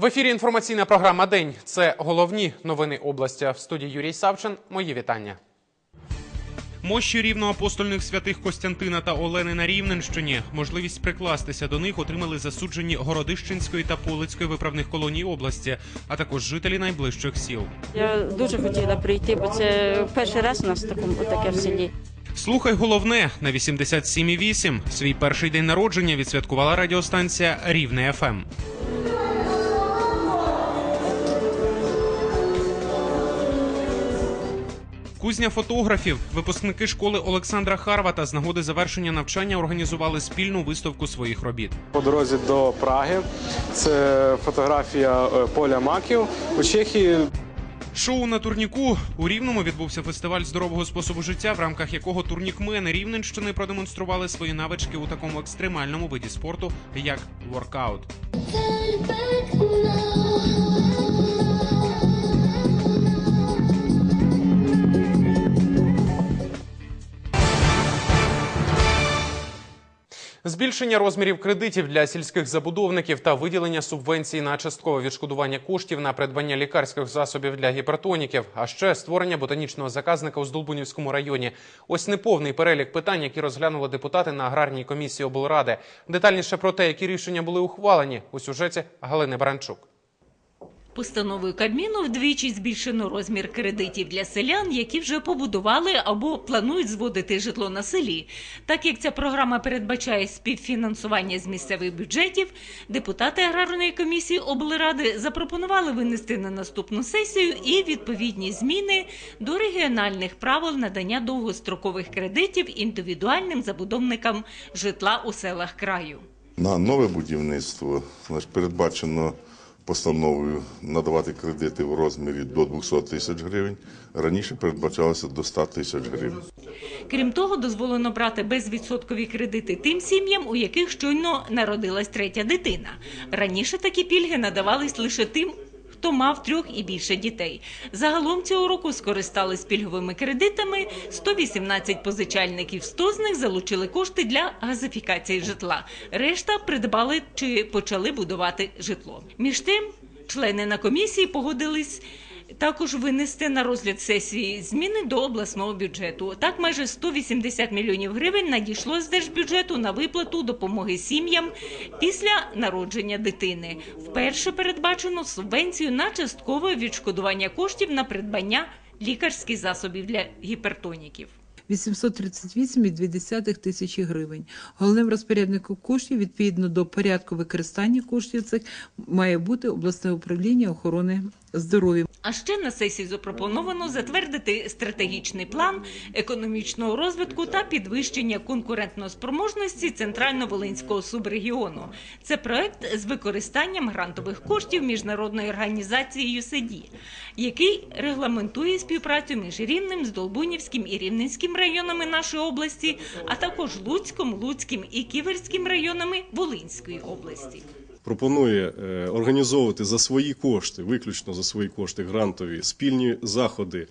В ефірі інформаційна програма День. Це головні новини області. В студії Юрій Савчин. Мої вітання. Мощі рівноапостольних святих Костянтина та Олени на Рівненщині. Можливість прикластися до них отримали засуджені Городищенської та Полицької виправних колоній області, а також жителі найближчих сіл. Я дуже хотіла прийти, бо це перший раз у нас такому таке в селі. Слухай головне на 87,8. Свій перший день народження відсвяткувала радіостанція Рівне ФМ. Кузня фотографів, випускники школи Олександра Харвата з нагоди завершення навчання організували спільну виставку своїх робіт. По дорозі до Праги це фотографія е, поля маків у Чехії. Шоу на турніку у Рівному відбувся фестиваль здорового способу життя, в рамках якого турнікмени Рівненщини продемонстрували свої навички у такому екстремальному виді спорту, як воркаут. Збільшення розмірів кредитів для сільських забудовників та виділення субвенцій на часткове відшкодування коштів на придбання лікарських засобів для гіпертоніків, а ще створення ботанічного заказника у Здолбунівському районі. Ось неповний перелік питань, які розглянули депутати на аграрній комісії облради. Детальніше про те, які рішення були ухвалені у сюжеті Галини Баранчук. Постановою Кабміну вдвічі збільшено розмір кредитів для селян, які вже побудували або планують зводити житло на селі. Так як ця програма передбачає співфінансування з місцевих бюджетів, депутати аграрної комісії облради запропонували винести на наступну сесію і відповідні зміни до регіональних правил надання довгострокових кредитів індивідуальним забудовникам житла у селах краю. На нове будівництво передбачено постановою надавати кредити в розмірі до 200 тисяч гривень. Раніше передбачалося до 100 тисяч гривень. Крім того, дозволено брати безвідсоткові кредити тим сім'ям, у яких щойно народилась третя дитина. Раніше такі пільги надавались лише тим. Хто мав трьох і більше дітей. Загалом цього року скористались пільговими кредитами 118 позичальників. 100 з них залучили кошти для газифікації житла. Решта придбали чи почали будувати житло. Між тим, члени на комісії погодились також винести на розгляд сесії зміни до обласного бюджету. Так, майже 180 мільйонів гривень надійшло з держбюджету на виплату допомоги сім'ям після народження дитини. Вперше передбачено субвенцію на часткове відшкодування коштів на придбання лікарських засобів для гіпертоніків. 838,2 тисячі гривень. Головним розпорядником коштів відповідно до порядку використання коштів цих має бути обласне управління охорони здоров'я. А ще на сесії запропоновано затвердити стратегічний план економічного розвитку та підвищення конкурентноспроможності центрально-волинського субрегіону. Це проект з використанням грантових коштів міжнародної організації USAID, який регламентує співпрацю між Рівнем, Здолбунівським і Рівненським районами нашої області, а також Луцьком, Луцьким і Ківерським районами Волинської області. пропонує е, організовувати за свої кошти, виключно за свої кошти грантові спільні заходи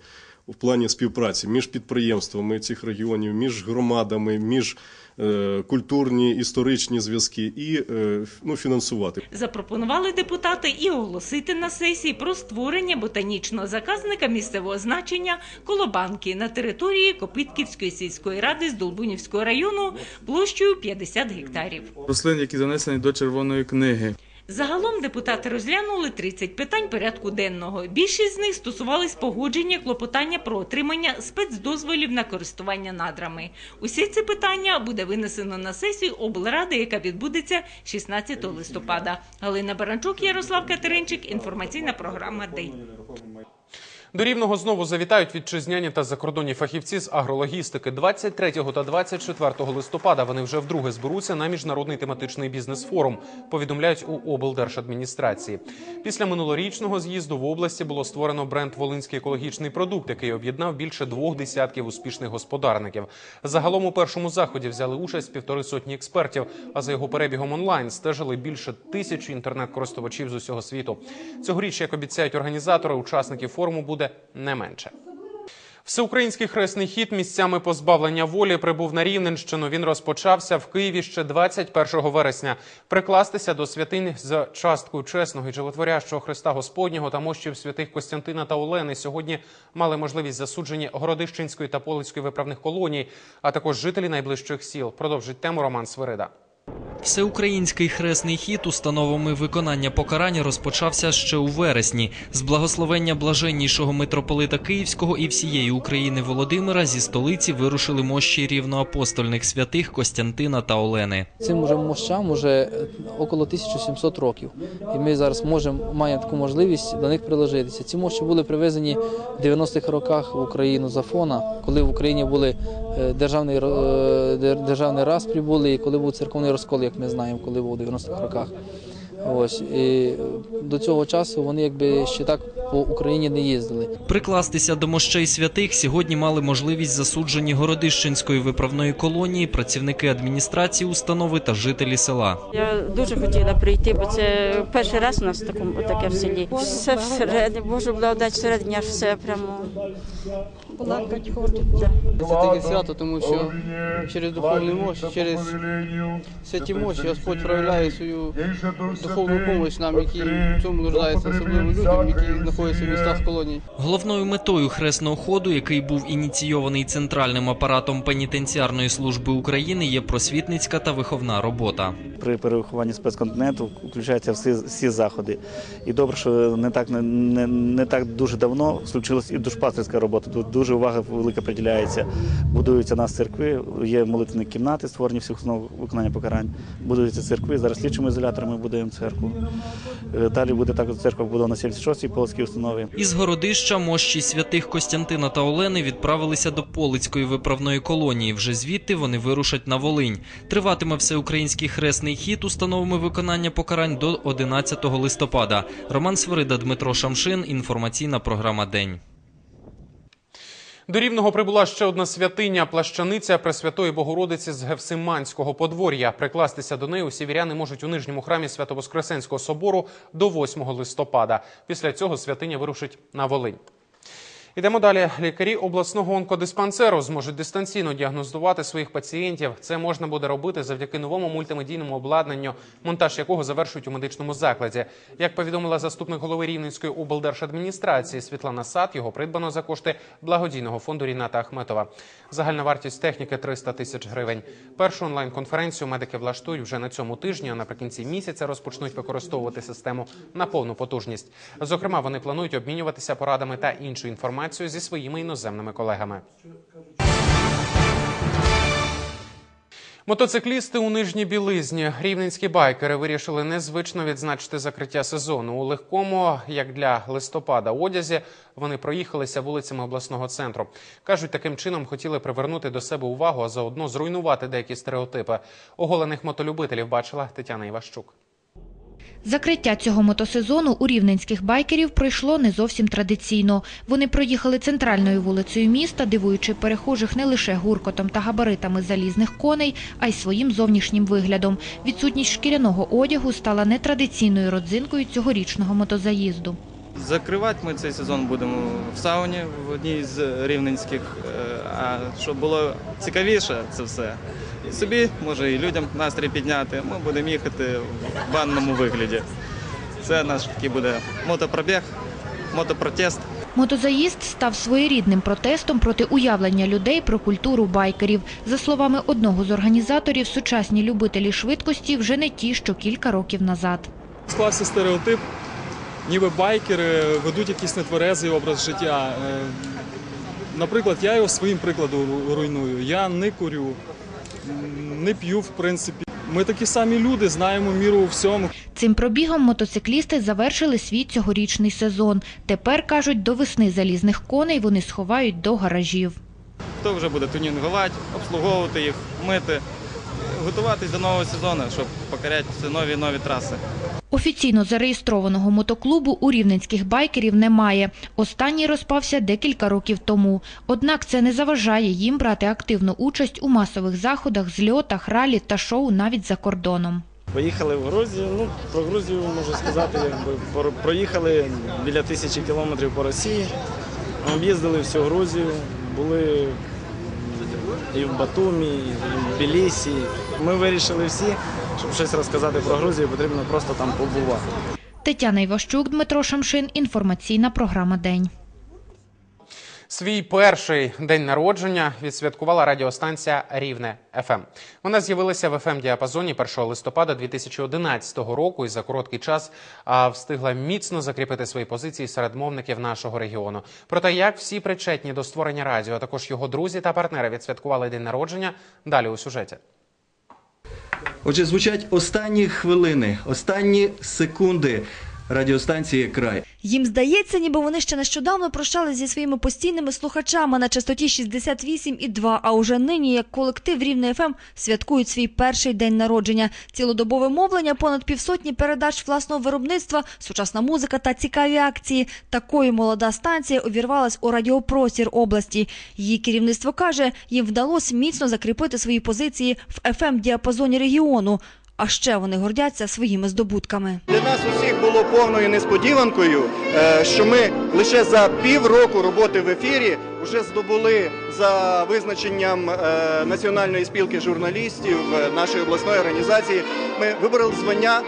в плані співпраці між підприємствами цих регіонів, між громадами, між е, культурні історичні зв'язки і е, ну, фінансувати. Запропонували депутати і оголосити на сесії про створення ботанічного заказника місцевого значення Колобанки на території Копитківської сільської ради з Долбунівського району площею 50 гектарів. рослин, які занесені до червоної книги. Загалом депутати розглянули 30 питань порядку денного. Більшість з них стосувались погодження клопотання про отримання спецдозволів на користування надрами. Усі ці питання буде винесено на сесію облради, яка відбудеться 16 листопада. Галина Баранчук, Ярослав Катеринчик. Інформаційна програма День. До рівного знову завітають вітчизняні та закордонні фахівці з агрологістики. 23 та 24 листопада вони вже вдруге зберуться на міжнародний тематичний бізнес-форум. Повідомляють у облдержадміністрації. Після минулорічного з'їзду в області було створено бренд Волинський екологічний продукт, який об'єднав більше двох десятків успішних господарників. Загалом у першому заході взяли участь півтори сотні експертів. А за його перебігом онлайн стежили більше тисячі інтернет-користувачів з усього світу. Цьогоріч, як обіцяють організатори, учасників форуму буде не менше. Всеукраїнський хресний хід місцями позбавлення волі прибув на Рівненщину. Він розпочався в Києві ще 21 вересня. Прикластися до святинь з часткою чесного і животворящого Христа Господнього та мощів святих Костянтина та Олени сьогодні мали можливість засуджені Городищенської та Полицької виправних колоній, а також жителі найближчих сіл. Продовжить тему Роман Свирида. Всеукраїнський хресний хід установами виконання покарання розпочався ще у вересні. З благословення блаженнішого митрополита Київського і всієї України Володимира зі столиці вирушили мощі рівноапостольних святих Костянтина та Олени. Цим уже мощам уже около 1700 років. І ми зараз можемо, маємо таку можливість до них приложитися. Ці мощі були привезені в 90-х роках в Україну з Афона, коли в Україні були е, державний, е, державний розпрі були, і коли був церковний розкол, як ми знаємо, коли був у 90-х роках. Ось і до цього часу вони якби ще так по Україні не їздили. Прикластися до мощей святих сьогодні мали можливість засуджені Городищенської виправної колонії, працівники адміністрації установи та жителі села. Я дуже хотіла прийти, бо це перший раз у нас такому таке в селі. Все всередині, Божу благодать всередині, аж все прямо плакать хочеться. Це таке свято, тому що через духовну мощь, через святі мощі Господь проявляє свою духовну допомогу нам, які в цьому нуждаються, особливо людям, які знаходяться в містах колоній. Головною метою хресного ходу, який був ініційований центральним апаратом пенітенціарної служби України, є просвітницька та виховна робота. При перерахуванні спецконтиненту включаються всі, всі заходи. І добре, що не так не, не, не так дуже давно случилась і душпастерська робота. Тут дуже увага велика приділяється. Будуються нас церкви, є молитвені кімнати, створені всіх основ виконання покарань. Будуються церкви. Зараз слідчими ізоляторами будуємо церкву. Е, Далі буде також церква побудована 76-й полоцькій установі. Із городища мощі святих Костянтина та Олени відправилися до Полицької виправної колонії. Вже звідти вони вирушать на Волинь. Триватиме всеукраїнський хресний хід установами виконання покарань до 11 листопада. Роман Свирида, Дмитро Шамшин. Інформаційна програма День. До Рівного прибула ще одна святиня – плащаниця Пресвятої Богородиці з Гевсиманського подвор'я. Прикластися до неї усі віряни можуть у нижньому храмі Свято-Воскресенського собору до 8 листопада. Після цього святиня вирушить на Волинь. Ідемо далі. Лікарі обласного онкодиспансеру зможуть дистанційно діагностувати своїх пацієнтів. Це можна буде робити завдяки новому мультимедійному обладнанню, монтаж якого завершують у медичному закладі. Як повідомила заступник голови Рівненської облдержадміністрації Світлана Сад, його придбано за кошти благодійного фонду Ріната Ахметова. Загальна вартість техніки 300 тисяч гривень. Першу онлайн-конференцію медики влаштують вже на цьому тижні. А наприкінці місяця розпочнуть використовувати систему на повну потужність. Зокрема, вони планують обмінюватися порадами та іншою інформацією зі своїми іноземними колегами. Мотоциклісти у нижній білизні рівненські байкери вирішили незвично відзначити закриття сезону. У легкому, як для листопада, одязі вони проїхалися вулицями обласного центру. кажуть, таким чином хотіли привернути до себе увагу, а заодно зруйнувати деякі стереотипи. Оголених мотолюбителів бачила Тетяна Іващук. Закриття цього мотосезону у рівненських байкерів пройшло не зовсім традиційно. Вони проїхали центральною вулицею міста, дивуючи перехожих не лише гуркотом та габаритами залізних коней, а й своїм зовнішнім виглядом. Відсутність шкіряного одягу стала нетрадиційною родзинкою цьогорічного мотозаїзду. Закривати ми цей сезон будемо в сауні в одній з рівненських. Е, А щоб було цікавіше це все. І собі, може, і людям настрій підняти. Ми будемо їхати в банному вигляді. Це наш такий буде мотопробіг, мотопротест. Мотозаїзд став своєрідним протестом проти уявлення людей про культуру байкерів. За словами одного з організаторів, сучасні любителі швидкості вже не ті, що кілька років назад. Склався стереотип, ніби байкери ведуть якийсь нетверезий образ життя. Е, Наприклад, я його своїм прикладом руйную. Я не курю, не п'ю, в принципі. Ми такі самі люди, знаємо міру у всьому. Цим пробігом мотоциклісти завершили свій цьогорічний сезон. Тепер, кажуть, до весни залізних коней вони сховають до гаражів. Хто вже буде тунінгувати, обслуговувати їх, мити, готуватись до нового сезону, щоб покоряти нові нові траси. Офіційно зареєстрованого мотоклубу у рівненських байкерів немає. Останній розпався декілька років тому. Однак це не заважає їм брати активну участь у масових заходах, зльотах, ралі та шоу навіть за кордоном. Поїхали в Грузію. Ну, про Грузію можу сказати, якби проїхали біля тисячі кілометрів по Росії. Об'їздили всю Грузію, були і в Батумі, і в Тбілісі. Ми вирішили всі, щоб щось розказати про Грузію, потрібно просто там побувати. Тетяна Іващук, Дмитро Шамшин. Інформаційна програма День. Свій перший день народження відсвяткувала радіостанція Рівне ФМ. Вона з'явилася в fm діапазоні 1 листопада 2011 року і за короткий час встигла міцно закріпити свої позиції серед мовників нашого регіону. Про те, як всі причетні до створення радіо, а також його друзі та партнери відсвяткували день народження. Далі у сюжеті. Отже, звучать останні хвилини, останні секунди радіостанції Край. Їм здається, ніби вони ще нещодавно прощались зі своїми постійними слухачами на частоті 68,2, а уже нині, як колектив Рівне ФМ, святкують свій перший день народження. Цілодобове мовлення, понад півсотні передач власного виробництва, сучасна музика та цікаві акції. Такою молода станція увірвалась у радіопростір області. Її керівництво каже, їм вдалося міцно закріпити свої позиції в fm діапазоні регіону. А ще вони гордяться своїми здобутками. Для нас усіх було повною несподіванкою, е, що ми лише за півроку роботи в ефірі вже здобули за визначенням е, Національної спілки журналістів е, нашої обласної організації. Ми вибороли звання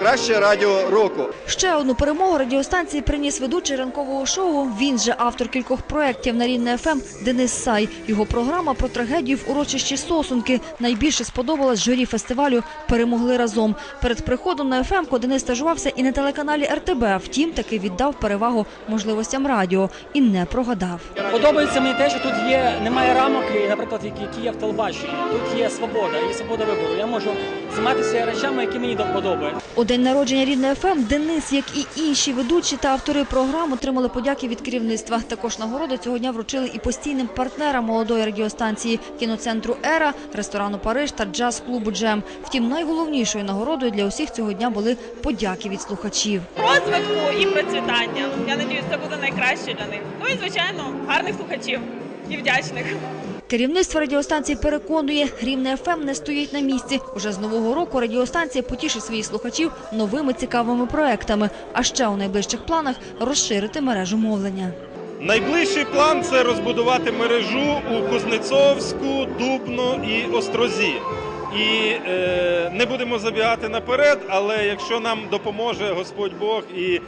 краще радіо року. Ще одну перемогу радіостанції приніс ведучий ранкового шоу. Він же автор кількох проєктів на Рівне ФМ Денис Сай. Його програма про трагедію в урочищі Сосунки найбільше сподобалась журі фестивалю. Перемогли разом. Перед приходом на ФМ Денис стажувався і на телеканалі РТБ. Втім, таки віддав перевагу можливостям радіо і не прогадав. Подобається мені те, що тут є немає рамок, наприклад, які, які є в телебаченні. Тут є свобода і свобода вибору. Я можу займатися речами, які мені. У день народження Рівне ФМ Денис, як і інші ведучі та автори програм, отримали подяки від керівництва. Також нагороди цього дня вручили і постійним партнерам молодої радіостанції кіноцентру Ера, ресторану Париж та джаз-клубу Джем. Втім, найголовнішою нагородою для усіх цього дня були подяки від слухачів. розвитку і процвітання. Я надіюсь, це буде найкраще для них. Ну і звичайно, гарних слухачів і вдячних. Керівництво радіостанції переконує, Рівне ФМ не стоїть на місці. Уже з нового року радіостанція потішить своїх слухачів новими цікавими проектами. А ще у найближчих планах розширити мережу мовлення. Найближчий план це розбудувати мережу у Кузнецовську, Дубно і Острозі. І е, не будемо забігати наперед, але якщо нам допоможе Господь Бог і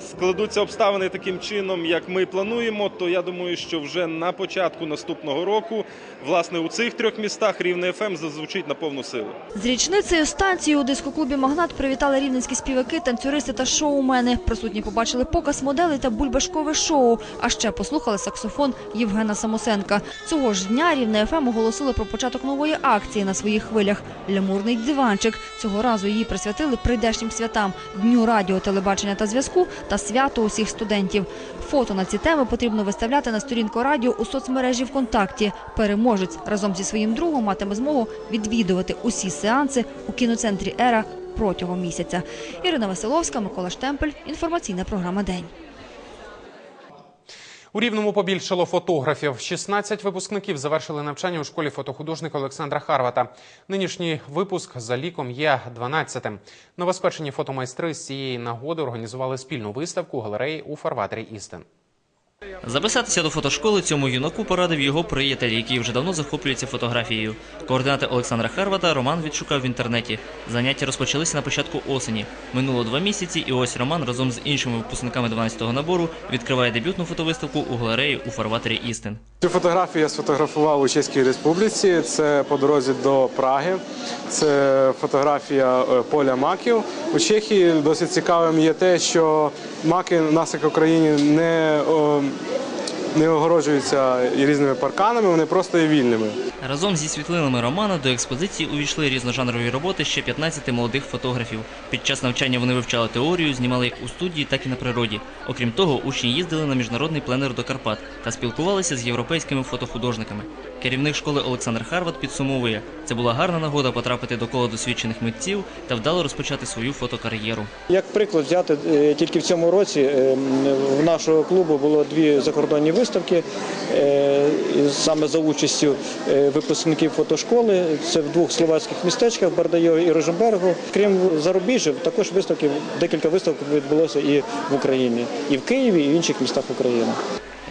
складуться обставини таким чином, як ми плануємо, то я думаю, що вже на початку наступного року, власне, у цих трьох містах рівне ФМ зазвучить на повну силу. З річницею станції у дискоклубі Магнат привітали рівненські співаки, танцюристи та шоумени. Присутні побачили показ моделей та бульбашкове шоу. А ще послухали саксофон Євгена Самосенка. Цього ж дня рівне ФМ оголосило про початок нової акції на своїх хвилях. Лямурний диванчик. Цього разу її присвятили прийдешнім святам дню радіо, телебачення та зв'язку та свято усіх студентів. Фото на ці теми потрібно виставляти на сторінку радіо у соцмережі ВКонтакті. Переможець разом зі своїм другом матиме змогу відвідувати усі сеанси у кіноцентрі Ера протягом місяця. Ірина Василовська, Микола Штемпель. Інформаційна програма День. У Рівному побільшало фотографів. 16 випускників завершили навчання у школі фотохудожника Олександра Харвата. Нинішній випуск за ліком є 12-тим. Новоспечені фотомайстри з цієї нагоди організували спільну виставку галереї у фарватері Істин. Записатися до фотошколи цьому юнаку порадив його приятель, який вже давно захоплюється фотографією. Координати Олександра Харвата Роман відшукав в інтернеті. Заняття розпочалися на початку осені. Минуло два місяці, і ось Роман разом з іншими випускниками 12-го набору відкриває дебютну фотовиставку у галереї у фарватері Істин. Цю фотографію я сфотографував у Чеській Республіці. Це по дорозі до Праги. Це фотографія е, поля маків. У Чехії досить цікавим є те, що маки в нас, як в Україні, не, не огороджуються різними парканами, вони просто є вільними. Разом зі світлинами Романа до експозиції увійшли різножанрові роботи ще 15 молодих фотографів. Під час навчання вони вивчали теорію, знімали як у студії, так і на природі. Окрім того, учні їздили на міжнародний пленер до Карпат та спілкувалися з європейськими фотохудожниками. Керівник школи Олександр Харват підсумовує, це була гарна нагода потрапити до кола досвідчених митців та вдало розпочати свою фотокар'єру. Як приклад взяти е, тільки в цьому році е, в нашого клубу було дві закордонні виставки е, саме за участю е, випускників фотошколи. Це в двох словацьких містечках Бардайові і Роженбергу. Крім зарубіжжя, також виставки, декілька виставок відбулося і в Україні, і в Києві, і в інших містах України.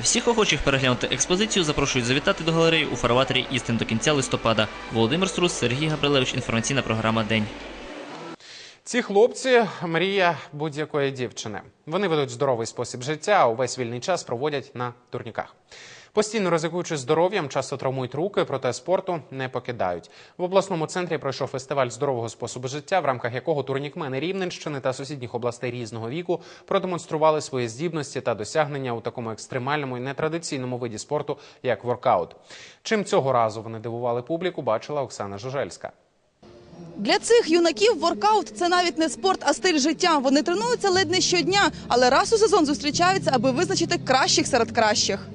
Всіх охочих переглянути експозицію запрошують завітати до галереї у фарватері Істин до кінця листопада. Володимир Струс, Сергій Габрилевич. Інформаційна програма День. Ці хлопці мрія будь-якої дівчини. Вони ведуть здоровий спосіб життя, а увесь вільний час проводять на турніках. Постійно ризикуючи здоров'ям, часто травмують руки, проте спорту не покидають. В обласному центрі пройшов фестиваль здорового способу життя, в рамках якого турнікмени Рівненщини та сусідніх областей різного віку продемонстрували свої здібності та досягнення у такому екстремальному і нетрадиційному виді спорту, як воркаут. Чим цього разу вони дивували публіку, бачила Оксана Жужельська. Для цих юнаків воркаут це навіть не спорт, а стиль життя. Вони тренуються ледь не щодня, але раз у сезон зустрічаються, аби визначити кращих серед кращих.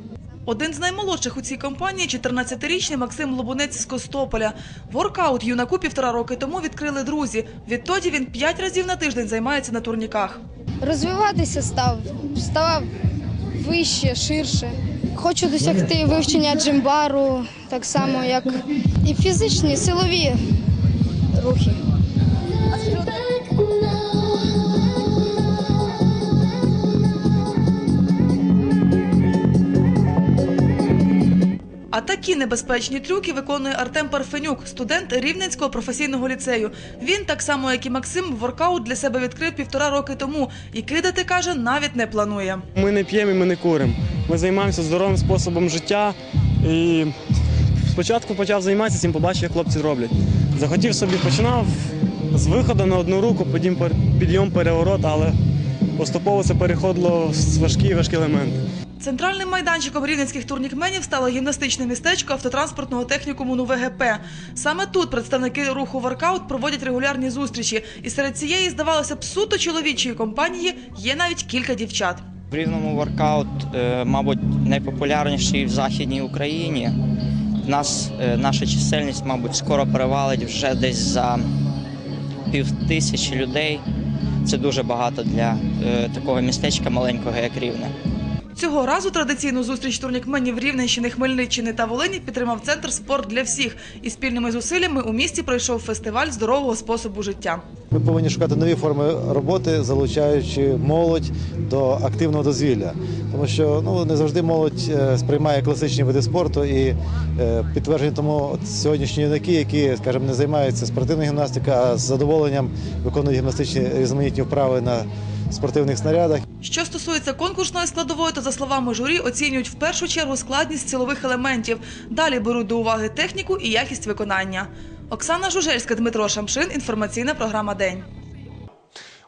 Один з наймолодших у цій компанії – 14-річний Максим Лобунець з Костополя. Воркаут юнаку півтора роки тому відкрили друзі. Відтоді він п'ять разів на тиждень займається на турніках. Розвиватися став, ставав вище, ширше. Хочу досягти вивчення джимбару, так само як і фізичні, силові рухи. А такі небезпечні трюки виконує Артем Парфенюк, студент Рівненського професійного ліцею. Він, так само як і Максим, воркаут для себе відкрив півтора роки тому і кидати каже, навіть не планує. Ми не п'ємо і ми не куримо. Ми займаємося здоровим способом життя. І спочатку почав займатися цим, побачив, як хлопці роблять. Захотів собі, починав з виходу на одну руку, потім підйом переворот, але поступово це переходило в важкі важкі елементи. Центральним майданчиком рівненських турнікменів стало гімнастичне містечко автотранспортного технікуму НУВГП. Саме тут представники руху воркаут проводять регулярні зустрічі. І серед цієї, здавалося б, суто чоловічої компанії є навіть кілька дівчат. В рівному воркаут, е, мабуть, найпопулярніший в Західній Україні. Нас е, наша чисельність, мабуть, скоро перевалить вже десь за пів тисячі людей. Це дуже багато для е, такого містечка маленького, як Рівне. Цього разу традиційну зустріч турнікменів Рівненщини, Хмельниччини та Волині підтримав центр спорт для всіх. І спільними зусиллями у місті пройшов фестиваль здорового способу життя. Ми повинні шукати нові форми роботи, залучаючи молодь до активного дозвілля, тому що ну не завжди молодь е, сприймає класичні види спорту і е, підтвердження тому сьогоднішні юнаки, які, скажімо, не займаються спортивною гімнастикою, а з задоволенням виконують гімнастичні різноманітні вправи на спортивних снарядах. Що стосується конкурсної складової, то за словами журі оцінюють в першу чергу складність силових елементів. Далі беруть до уваги техніку і якість виконання. Оксана Жужельська, Дмитро Шамшин. Інформаційна програма День.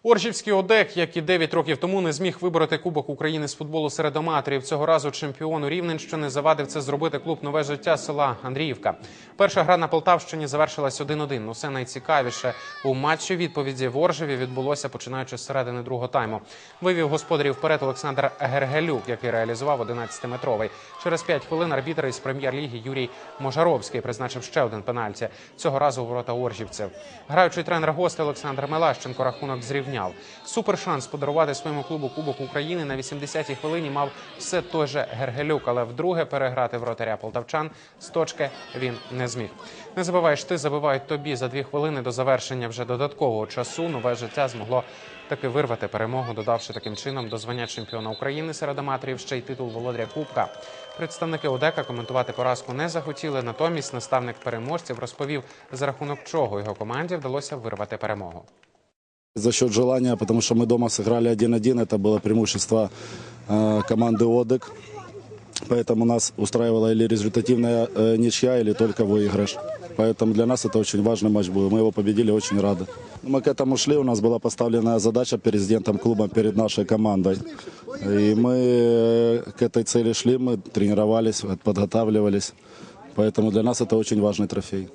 Оржівський ОДЕК, як і 9 років тому, не зміг вибороти Кубок України з футболу серед аматорів. Цього разу чемпіону Рівненщини завадив це зробити клуб нове життя села Андріївка. Перша гра на Полтавщині завершилась 1-1. Усе найцікавіше у матчі відповіді в Оржеві відбулося починаючи з середини другого тайму. Вивів господарів вперед Олександр Гергелюк, який реалізував 11-метровий. Через 5 хвилин арбітр із прем'єр-ліги Юрій Можаровський призначив ще один пенальті. Цього разу ворота оржівців. Граючий тренер гостей Олександр Мелащенко рахунок зрівняв. Супершанс шанс подарувати своєму клубу Кубок України на 80-й хвилині мав все той же Гергелюк, але вдруге переграти вратаря полтавчан з точки він не зміг. Не забуваєш, ти забивають тобі за дві хвилини до завершення вже додаткового часу. Нове життя змогло таки вирвати перемогу, додавши таким чином до звання чемпіона України серед аматорів ще й титул володаря Кубка. Представники ОДЕКа коментувати поразку не захотіли. Натомість наставник переможців розповів, за рахунок чого його команді вдалося вирвати перемогу. За счет желания, потому что мы дома сыграли 1-1, это было преимущество э, команды ОДЭК. Поэтому нас устраивала или результативная э, ничья, или только выигрыш. Поэтому для нас это очень важный матч был. Мы его победили, очень рады. Мы к этому шли, у нас была поставлена задача президентом клуба перед нашей командой. И мы э, к этой цели шли, мы тренировались, подготавливались. Поэтому для нас это очень важный трофей.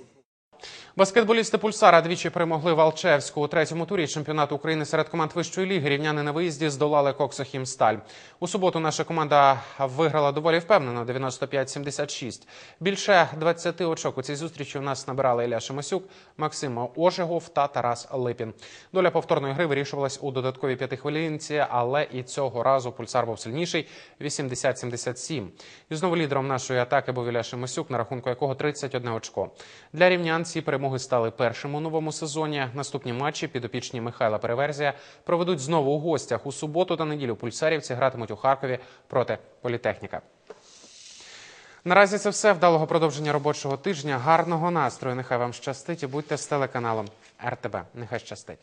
Баскетболісти Пульсара двічі перемогли Валчевську у третьому турі чемпіонату України серед команд вищої ліги. Рівняни на виїзді здолали Коксохімсталь. У суботу наша команда виграла доволі впевнено 95-76. Більше 20 очок у цій зустрічі у нас набирали Ілля Шимосюк, Максим Ожегов та Тарас Липін. Доля повторної гри вирішувалась у додатковій п'ятихвилинці, але і цього разу Пульсар був сильніший 80-77. І знову лідером нашої атаки був Ілля Шимосюк, на рахунку якого 31 очко. Для рівнян ці перемоги перемоги стали першим у новому сезоні. Наступні матчі підопічні Михайла Переверзія проведуть знову у гостях у суботу та неділю. Пульсарівці гратимуть у Харкові проти політехніка. Наразі це все. Вдалого продовження робочого тижня. Гарного настрою. Нехай вам щастить і будьте з телеканалом РТБ. Нехай щастить.